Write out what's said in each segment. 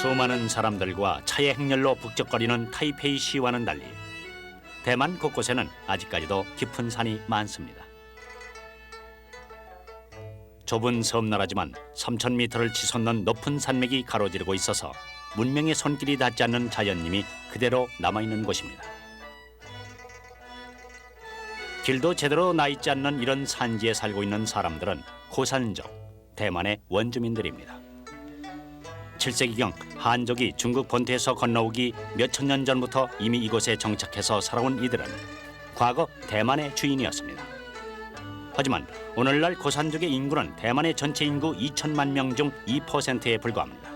수많은 사람들과 차의 행렬로 북적거리는 타이페이 시와는 달리 대만 곳곳에는 아직까지도 깊은 산이 많습니다. 좁은 섬나라지만 3,000m를 치솟는 높은 산맥이 가로지르고 있어서 문명의 손길이 닿지 않는 자연님이 그대로 남아있는 곳입니다. 길도 제대로 나 있지 않는 이런 산지에 살고 있는 사람들은 고산족, 대만의 원주민들입니다. 7세기경 한족이 중국 본토에서 건너오기 몇 천 년 전부터 이미 이곳에 정착해서 살아온 이들은 과거 대만의 주인이었습니다. 하지만 오늘날 고산족의 인구는 대만의 전체 인구 2천만 명 중 2%에 불과합니다.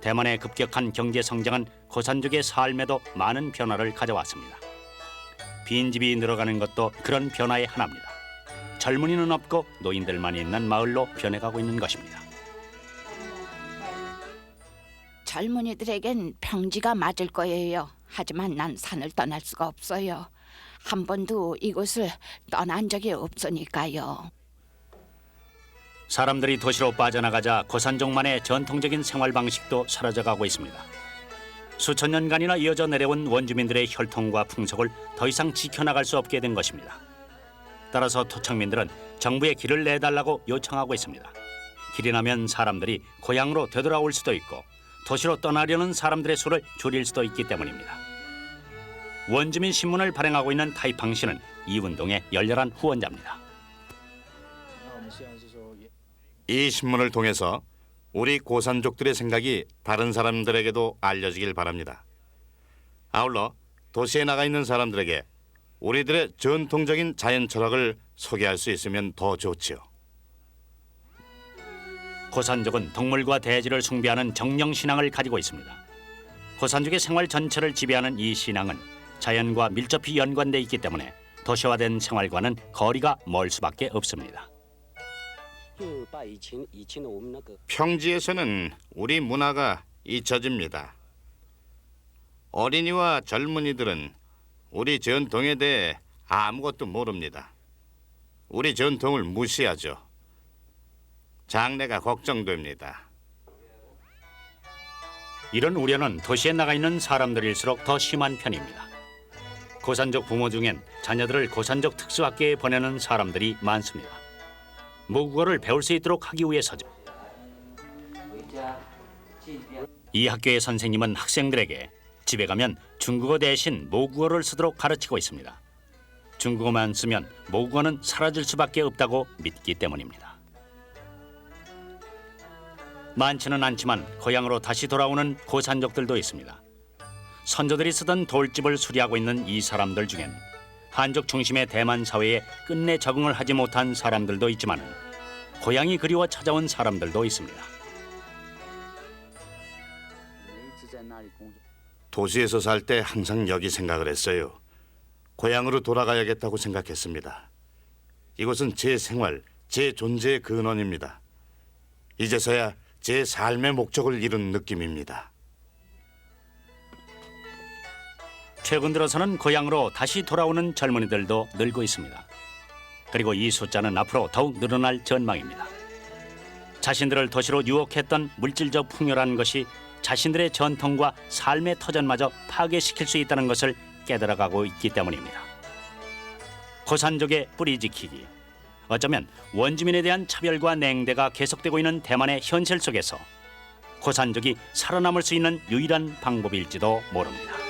대만의 급격한 경제 성장은 고산족의 삶에도 많은 변화를 가져왔습니다. 빈집이 늘어가는 것도 그런 변화의 하나입니다. 젊은이는 없고 노인들만 있는 마을로 변해가고 있는 것입니다. 젊은이들에겐 평지가 맞을 거예요. 하지만 난 산을 떠날 수가 없어요. 한 번도 이곳을 떠난 적이 없으니까요. 사람들이 도시로 빠져나가자 고산족만의 전통적인 생활 방식도 사라져가고 있습니다. 수천 년간이나 이어져 내려온 원주민들의 혈통과 풍속을 더 이상 지켜나갈 수 없게 된 것입니다. 따라서 토착민들은 정부에 길을 내달라고 요청하고 있습니다. 길이 나면 사람들이 고향으로 되돌아올 수도 있고 도시로 떠나려는 사람들의 수를 줄일 수도 있기 때문입니다. 원주민 신문을 발행하고 있는 타이팡 씨는 이 운동의 열렬한 후원자입니다. 이 신문을 통해서 우리 고산족들의 생각이 다른 사람들에게도 알려지길 바랍니다. 아울러 도시에 나가 있는 사람들에게 우리들의 전통적인 자연 철학을 소개할 수 있으면 더 좋지요. 고산족은 동물과 대지를 숭배하는 정령 신앙을 가지고 있습니다. 고산족의 생활 전체를 지배하는 이 신앙은 자연과 밀접히 연관돼 있기 때문에 도시화된 생활과는 거리가 멀 수밖에 없습니다. 평지에서는 우리 문화가 잊혀집니다. 어린이와 젊은이들은 우리 전통에 대해 아무것도 모릅니다. 우리 전통을 무시하죠. 장래가 걱정됩니다. 이런 우려는 도시에 나가 있는 사람들일수록 더 심한 편입니다. 고산족 부모 중엔 자녀들을 고산족 특수학교에 보내는 사람들이 많습니다. 모국어를 배울 수 있도록 하기 위해서죠. 이 학교의 선생님은 학생들에게 집에 가면 중국어 대신 모국어를 쓰도록 가르치고 있습니다. 중국어만 쓰면 모국어는 사라질 수밖에 없다고 믿기 때문입니다. 많지는 않지만 고향으로 다시 돌아오는 고산족들도 있습니다. 선조들이 쓰던 돌집을 수리하고 있는 이 사람들 중엔 한족 중심의 대만 사회에 끝내 적응을 하지 못한 사람들도 있지만 고향이 그리워 찾아온 사람들도 있습니다. 도시에서 살 때 항상 여기 생각을 했어요. 고향으로 돌아가야겠다고 생각했습니다. 이곳은 제 생활, 제 존재의 근원입니다. 이제서야 제 삶의 목적을 이룬 느낌입니다. 최근 들어서는 고향으로 다시 돌아오는 젊은이들도 늘고 있습니다. 그리고 이 숫자는 앞으로 더욱 늘어날 전망입니다. 자신들을 도시로 유혹했던 물질적 풍요라는 것이 자신들의 전통과 삶의 터전마저 파괴시킬 수 있다는 것을 깨달아가고 있기 때문입니다. 고산족의 뿌리 지키기. 어쩌면 원주민에 대한 차별과 냉대가 계속되고 있는 대만의 현실 속에서 고산족이 살아남을 수 있는 유일한 방법일지도 모릅니다.